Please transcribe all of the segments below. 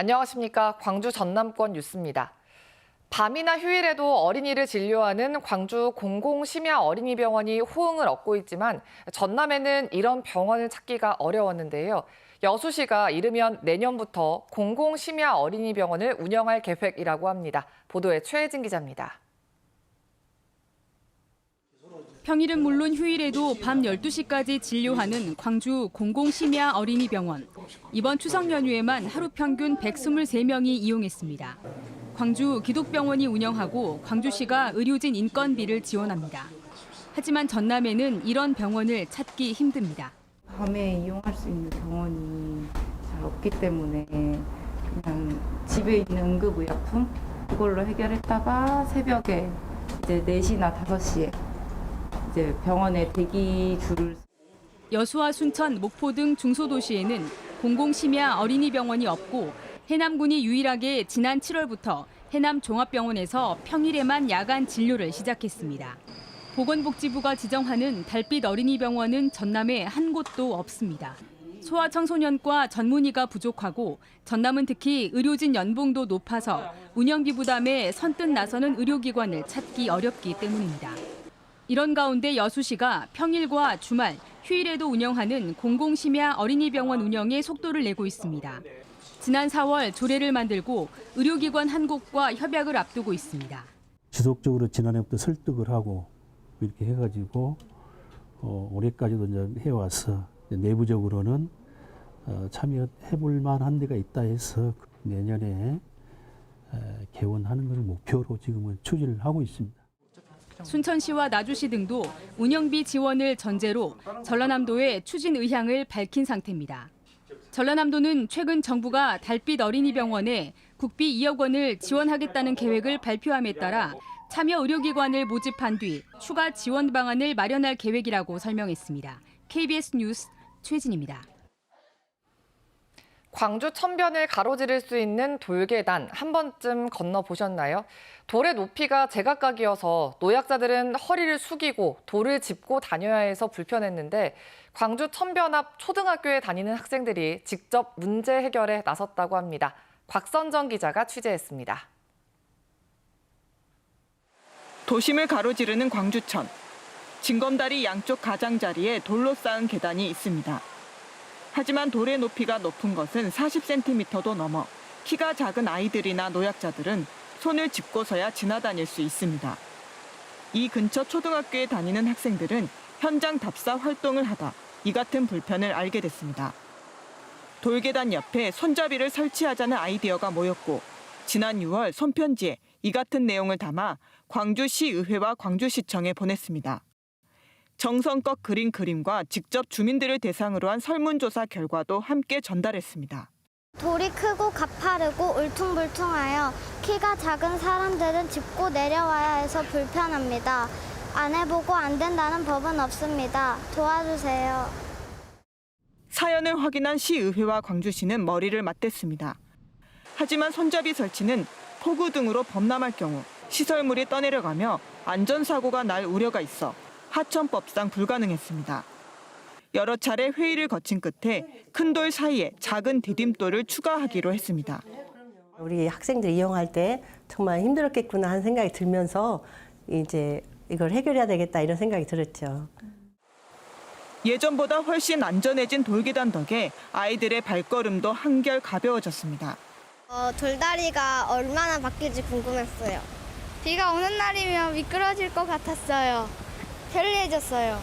안녕하십니까. 광주 전남권 뉴스입니다. 밤이나 휴일에도 어린이를 진료하는 광주 공공심야 어린이병원이 호응을 얻고 있지만 전남에는 이런 병원을 찾기가 어려웠는데요. 여수시가 이르면 내년부터 공공심야 어린이병원을 운영할 계획이라고 합니다. 보도에 최혜진 기자입니다. 평일은 물론 휴일에도 밤 12시까지 진료하는 광주 공공심야 어린이병원. 이번 추석 연휴에만 하루 평균 123명이 이용했습니다. 광주 기독병원이 운영하고 광주시가 의료진 인건비를 지원합니다. 하지만 전남에는 이런 병원을 찾기 힘듭니다. 밤에 이용할 수 있는 병원이 잘 없기 때문에 그냥 집에 있는 응급의약품 그걸로 해결했다가 새벽에 이제 4시나 5시에 이제 병원에 대기 줄을 여수와 순천, 목포 등 중소도시에는 공공심야 어린이병원이 없고 해남군이 유일하게 지난 7월부터 해남 종합병원에서 평일에만 야간 진료를 시작했습니다. 보건복지부가 지정하는 달빛 어린이병원은 전남에 한 곳도 없습니다. 소아청소년과 전문의가 부족하고 전남은 특히 의료진 연봉도 높아서 운영비 부담에 선뜻 나서는 의료기관을 찾기 어렵기 때문입니다. 이런 가운데 여수시가 평일과 주말, 휴일에도 운영하는 공공심야 어린이병원 운영에 속도를 내고 있습니다. 지난 4월 조례를 만들고 의료기관 한 곳과 협약을 앞두고 있습니다. 지속적으로 지난해부터 설득을 하고 이렇게 해가지고 어, 올해까지도 이제 해와서 내부적으로는 어, 참여해볼 만한 데가 있다 해서 내년에 에, 개원하는 것을 목표로 지금은 추진을 하고 있습니다. 순천시와 나주시 등도 운영비 지원을 전제로 전라남도의 추진 의향을 밝힌 상태입니다. 전라남도는 최근 정부가 달빛 어린이병원에 국비 2억 원을 지원하겠다는 계획을 발표함에 따라 참여 의료기관을 모집한 뒤 추가 지원 방안을 마련할 계획이라고 설명했습니다. KBS 뉴스 최진입니다. 광주 천변을 가로지를 수 있는 돌계단 한 번쯤 건너 보셨나요? 돌의 높이가 제각각이어서 노약자들은 허리를 숙이고 돌을 짚고 다녀야 해서 불편했는데 광주 천변 앞 초등학교에 다니는 학생들이 직접 문제 해결에 나섰다고 합니다. 곽선정 기자가 취재했습니다. 도심을 가로지르는 광주천. 징검다리 양쪽 가장자리에 돌로 쌓은 계단이 있습니다. 하지만 돌의 높이가 높은 것은 40cm도 넘어 키가 작은 아이들이나 노약자들은 손을 짚고서야 지나다닐 수 있습니다. 이 근처 초등학교에 다니는 학생들은 현장 답사 활동을 하다 이 같은 불편을 알게 됐습니다. 돌계단 옆에 손잡이를 설치하자는 아이디어가 모였고 지난 6월 손편지에 이 같은 내용을 담아 광주시의회와 광주시청에 보냈습니다. 정성껏 그린 그림과 직접 주민들을 대상으로 한 설문조사 결과도 함께 전달했습니다. 돌이 크고 가파르고 울퉁불퉁하여 키가 작은 사람들은 짚고 내려와야 해서 불편합니다. 안 해보고 안 된다는 법은 없습니다. 도와주세요. 사연을 확인한 시의회와 광주시는 머리를 맞댔습니다. 하지만 손잡이 설치는 폭우 등으로 범람할 경우 시설물이 떠내려가며 안전사고가 날 우려가 있어 하천법상 불가능했습니다. 여러 차례 회의를 거친 끝에 큰 돌 사이에 작은 디딤돌을 추가하기로 했습니다. 우리 학생들 이용할 때 정말 힘들었겠구나 하는 생각이 들면서 이제 이걸 해결해야 되겠다 이런 생각이 들었죠. 예전보다 훨씬 안전해진 돌계단 덕에 아이들의 발걸음도 한결 가벼워졌습니다. 어, 돌다리가 얼마나 바뀔지 궁금했어요. 비가 오는 날이면 미끄러질 것 같았어요. 편리해졌어요.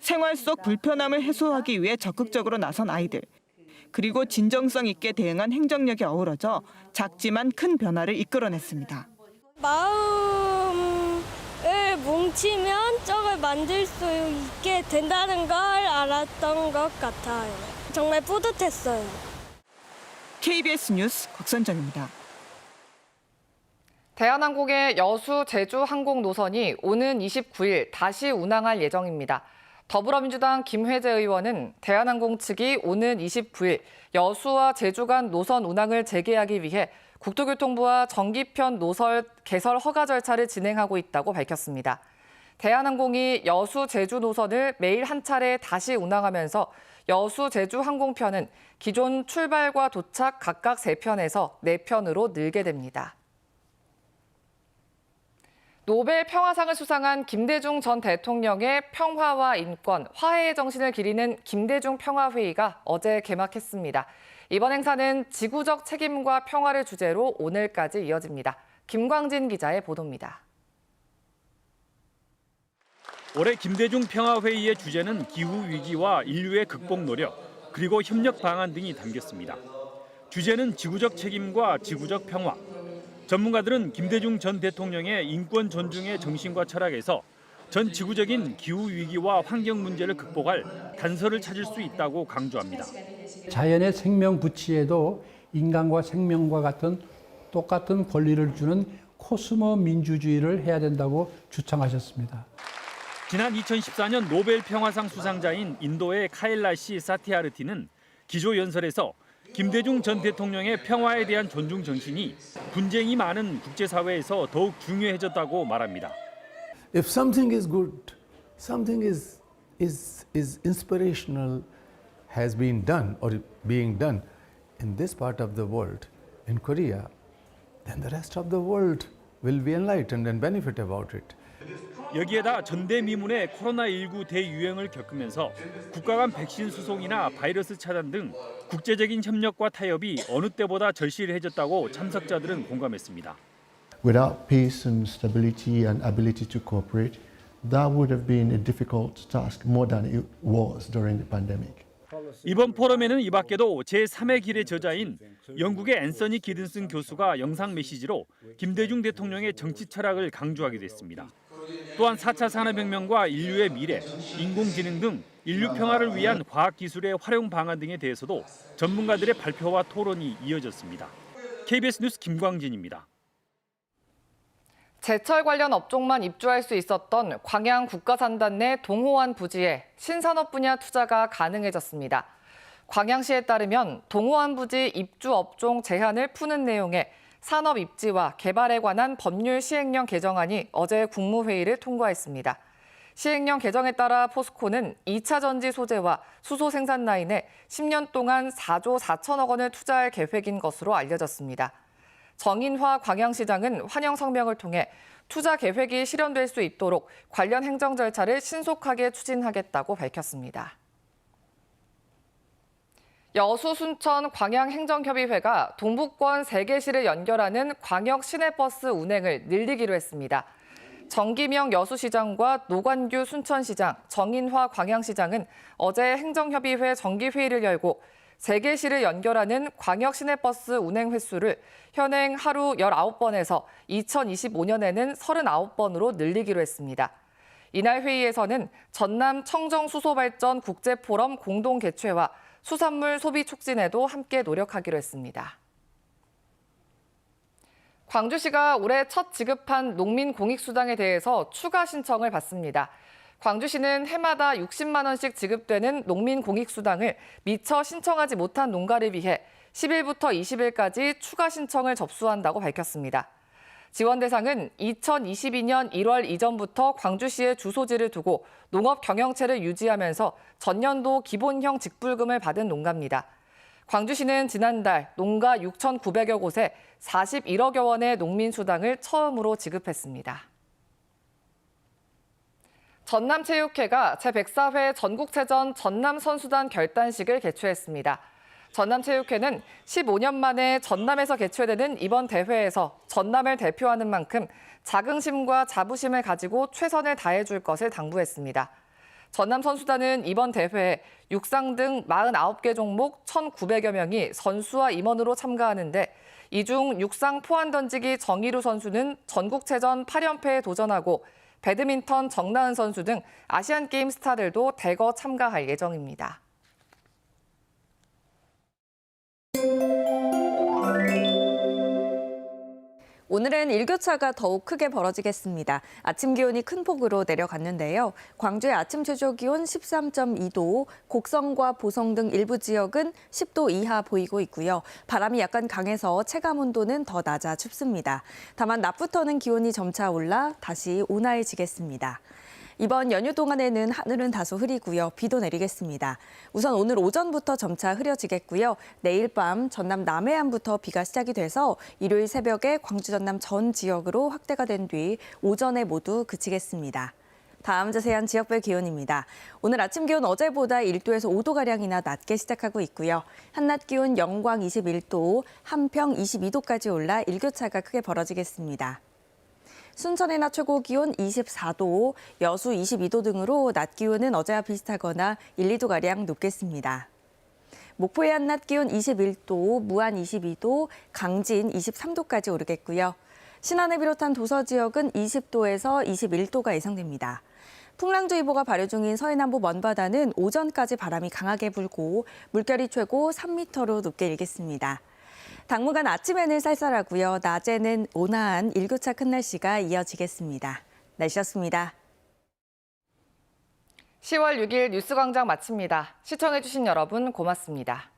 생활 속 불편함을 해소하기 위해 적극적으로 나선 아이들. 그리고 진정성 있게 대응한 행정력이 어우러져 작지만 큰 변화를 이끌어냈습니다. 마음을 뭉치면 적을 만들 수 있게 된다는 걸 알았던 것 같아요. 정말 뿌듯했어요. KBS 뉴스 곽선정입니다. 대한항공의 여수 제주 항공 노선이 오는 29일 다시 운항할 예정입니다. 더불어민주당 김회재 의원은 대한항공 측이 오는 29일 여수와 제주 간 노선 운항을 재개하기 위해 국토교통부와 정기편 노설 개설 허가 절차를 진행하고 있다고 밝혔습니다. 대한항공이 여수 제주 노선을 매일 한 차례 다시 운항하면서 여수 제주 항공편은 기존 출발과 도착 각각 3편에서 4편으로 늘게 됩니다. 노벨 평화상을 수상한 김대중 전 대통령의 평화와 인권, 화해의 정신을 기리는 김대중 평화회의가 어제 개막했습니다. 이번 행사는 지구적 책임과 평화를 주제로 오늘까지 이어집니다. 김광진 기자의 보도입니다. 올해 김대중 평화회의의 주제는 기후 위기와 인류의 극복 노력, 그리고 협력 방안 등이 담겼습니다. 주제는 지구적 책임과 지구적 평화. 전문가들은 김대중 전 대통령의 인권 존중의 정신과 철학에서 전 지구적인 기후 위기와 환경 문제를 극복할 단서를 찾을 수 있다고 강조합니다. 자연의 생명 부치에도 인간과 생명과 같은 똑같은 권리를 주는 코스모 민주주의를 해야 된다고 주창하셨습니다. 지난 2014년 노벨 평화상 수상자인 인도의 카일라시 사티아르티는 기조 연설에서 김대중 전 대통령의 평화에 대한 존중 정신이 분쟁이 많은 국제사회에서 더욱 중요해졌다고 말합니다. if something is good, something is, is, is inspirational, has been done or being done in this part of the world, in Korea, then the rest of the world will be enlightened and benefit about it. 여기에다 전대미문의 코로나19 대유행을 겪으면서 국가 간 백신 수송이나 바이러스 차단 등 국제적인 협력과 타협이 어느 때보다 절실해졌다고 참석자들은 공감했습니다. Without peace and stability and ability to cooperate, that would have been a difficult task more than it was during the pandemic. 이번 포럼에는 이 밖에도 제3의 길의 저자인 영국의 앤서니 기든슨 교수가 영상 메시지로 김대중 대통령의 정치 철학을 강조하기도 했습니다. 또한 4차 산업혁명과 인류의 미래, 인공지능 등 인류 평화를 위한 과학기술의 활용 방안 등에 대해서도 전문가들의 발표와 토론이 이어졌습니다. KBS 뉴스 김광진입니다. 제철 관련 업종만 입주할 수 있었던 광양 국가산단 내 동호안 부지에 신산업 분야 투자가 가능해졌습니다. 광양시에 따르면 동호안 부지 입주 업종 제한을 푸는 내용의 산업 입지와 개발에 관한 법률 시행령 개정안이 어제 국무회의를 통과했습니다. 시행령 개정에 따라 포스코는 2차 전지 소재와 수소 생산 라인에 10년 동안 4조 4천억 원을 투자할 계획인 것으로 알려졌습니다. 정인화 광양시장은 환영 성명을 통해 투자 계획이 실현될 수 있도록 관련 행정 절차를 신속하게 추진하겠다고 밝혔습니다. 여수, 순천, 광양행정협의회가 동북권 3개시를 연결하는 광역 시내버스 운행을 늘리기로 했습니다. 정기명 여수시장과 노관규 순천시장, 정인화 광양시장은 어제 행정협의회 정기회의를 열고 3개시를 연결하는 광역 시내버스 운행 횟수를 현행 하루 19번에서 2025년에는 39번으로 늘리기로 했습니다. 이날 회의에서는 전남 청정수소발전 국제포럼 공동 개최와 수산물 소비 촉진에도 함께 노력하기로 했습니다. 광주시가 올해 첫 지급한 농민 공익수당에 대해서 추가 신청을 받습니다. 광주시는 해마다 60만 원씩 지급되는 농민 공익수당을 미처 신청하지 못한 농가를 위해 10일부터 20일까지 추가 신청을 접수한다고 밝혔습니다. 지원 대상은 2022년 1월 이전부터 광주시의 주소지를 두고 농업 경영체를 유지하면서 전년도 기본형 직불금을 받은 농가입니다. 광주시는 지난달 농가 6,900여 곳에 41억여 원의 농민수당을 처음으로 지급했습니다. 전남체육회가 제104회 전국체전 전남선수단 결단식을 개최했습니다. 전남체육회는 15년 만에 전남에서 개최되는 이번 대회에서 전남을 대표하는 만큼 자긍심과 자부심을 가지고 최선을 다해줄 것을 당부했습니다. 전남 선수단은 이번 대회에 육상 등 49개 종목 1,900여 명이 선수와 임원으로 참가하는데 이 중 육상 포환 던지기 정희루 선수는 전국체전 8연패에 도전하고 배드민턴 정나은 선수 등 아시안게임 스타들도 대거 참가할 예정입니다. 오늘은 일교차가 더욱 크게 벌어지겠습니다. 아침 기온이 큰 폭으로 내려갔는데요. 광주의 아침 최저 기온 13.2도, 곡성과 보성 등 일부 지역은 10도 이하 보이고 있고요. 바람이 약간 강해서 체감 온도는 더 낮아 춥습니다. 다만 낮부터는 기온이 점차 올라 다시 온화해지겠습니다. 이번 연휴 동안에는 하늘은 다소 흐리고요. 비도 내리겠습니다. 우선 오늘 오전부터 점차 흐려지겠고요. 내일 밤 전남 남해안부터 비가 시작이 돼서 일요일 새벽에 광주 전남 전 지역으로 확대가 된 뒤 오전에 모두 그치겠습니다. 다음 자세한 지역별 기온입니다. 오늘 아침 기온 어제보다 1도에서 5도가량이나 낮게 시작하고 있고요. 한낮 기온 영광 21도, 한평 22도까지 올라 일교차가 크게 벌어지겠습니다. 순천의 낮 최고 기온 24도, 여수 22도 등으로 낮 기온은 어제와 비슷하거나 1, 2도가량 높겠습니다. 목포의 한낮 기온 21도, 무안 22도, 강진 23도까지 오르겠고요. 신안을 비롯한 도서 지역은 20도에서 21도가 예상됩니다. 풍랑주의보가 발효 중인 서해남부 먼바다는 오전까지 바람이 강하게 불고 물결이 최고 3m로 높게 일겠습니다. 당분간 아침에는 쌀쌀하고요. 낮에는 온화한 일교차 큰 날씨가 이어지겠습니다. 날씨였습니다. 10월 6일 뉴스광장 마칩니다. 시청해주신 여러분 고맙습니다.